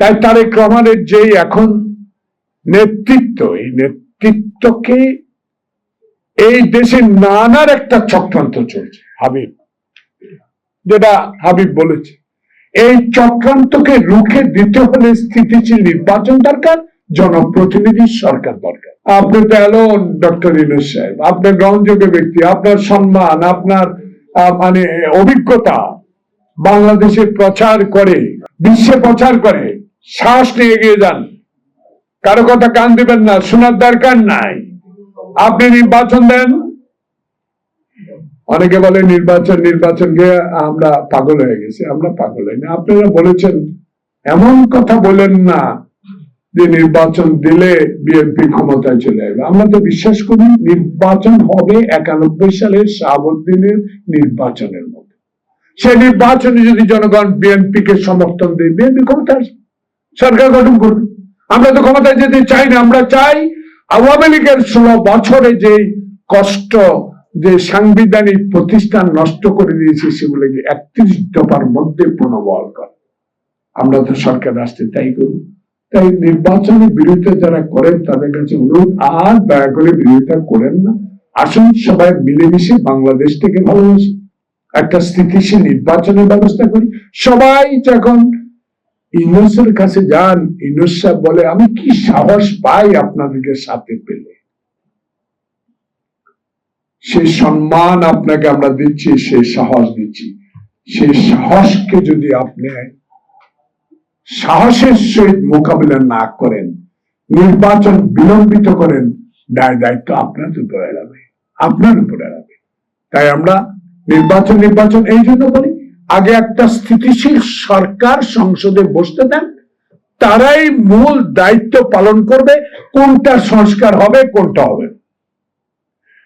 তাই তারেক রহমানের যে এখন নেতৃত্ব, এই নেতৃত্বকে এই দেশে নানার একটা চক্রান্ত চলছে, হাবিব। যেটা হাবিব বলেছে, এই চক্রান্তকে রুখে দিতে হলে স্থিতিশীল নির্বাচন দরকার, জনপ্রতিনিধি সরকার দরকার। আপনি তো এলো ডক্টর ইনুস সাহেব আপনার গ্রহণযোগ্য ব্যক্তি, আপনার সম্মান, আপনার মানে অভিজ্ঞতা বাংলাদেশে প্রচার করে, বিশ্বে প্রচার করে শ্বাস নিয়ে এগিয়ে যান। কারও কথা কান দিবেন না, শোনার দরকার নাই। আপনি নির্বাচন দেন। অনেকে বলে নির্বাচন নির্বাচন গিয়ে আমরা পাগল হয়ে গেছি, আমরা পাগল হইনি আপনারা বলেছেন, এমন কথা বলেন না যে নির্বাচন দিলে বিএনপি ক্ষমতায় চলে যাবে আমরা তো বিশ্বাস করি নির্বাচন হবে একানব্বই সালের শাহাবুদ্দিনের নির্বাচনের মতো সেই নির্বাচনে যদি জনগণ বিএনপি কে সমর্থন দেয়, বিএনপি ক্ষমতা আসবে। সরকার গঠন করবে। আমরা তো ক্ষমতায় যেতে চাই না, আমরা চাই আওয়ামী লীগের ষোলো বছরে যে কষ্ট, যে সাংবিধানিক প্রতিষ্ঠান নষ্ট করে দিয়েছে সেগুলোকে একত্রিশ দফার মধ্যে পুনর্বহাল করে। আমরা তো সরকার আসতে তাই করব। তাই নির্বাচনের বিরোধিতা যারা করেন, তাদের কাছে অনুরোধ, আর দয়া করে বিরোধিতা করেন না। আসুন সবাই মিলেমিশে বাংলাদেশটাকে ভালোবাসি। একটা স্থিতিশীল নির্বাচনের ব্যবস্থা করি। সবাই যখন ইউনুসের কাছে যান, ইউনুস সাহেব বলে, আমি কি সাহস পাই আপনাদেরকে সাথে পেলে? সেই সম্মান আপনাকে আমরা দিচ্ছি সেই সাহস দিচ্ছি। সেই সাহসকে যদি আপনি সাহসের সহিত মোকাবিলা না করেন, নির্বাচন বিলম্বিত করেন দায় দায়িত্ব আপনার উপরে এড়াবে, আপনার উপরে এড়াবে। তাই আমরা নির্বাচন নির্বাচন এই জন্য বলি আগে একটা স্থিতিশীল সরকার সংসদে বসতে দেন, তারাই মূল দায়িত্ব পালন করবে কোনটা সংস্কার হবে, কোনটা হবে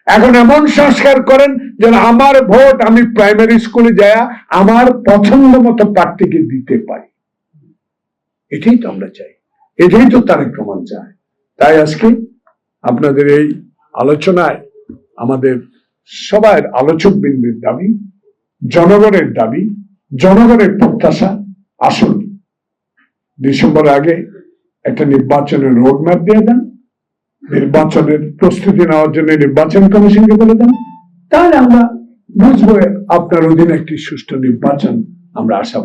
এখন এমন সংস্কার করেন যেন আমার ভোট আমি প্রাইমারি স্কুলে যায় আমার পছন্দ মতো প্রার্থীকে দিতে পারি। এটাই তো আমরা চাই, এটাই তো তারেক রহমান চায়। তাই আজকে আপনাদের এই আলোচনায় আমাদের সবার আলোচক বিন্দুর দাবি জনগণের দাবি, জনগণের প্রত্যাশা আসুন ডিসেম্বর আগে একটা নির্বাচনের রোডম্যাপ দিয়ে দেন, নির্বাচনের প্রস্তুতি নেওয়ার জন্য নির্বাচন কমিশনকে বলে দেন। তাহলে আমরা বুঝব আপনার অধীনে একটি সুষ্ঠু নির্বাচন, আমরা আশাবাদী।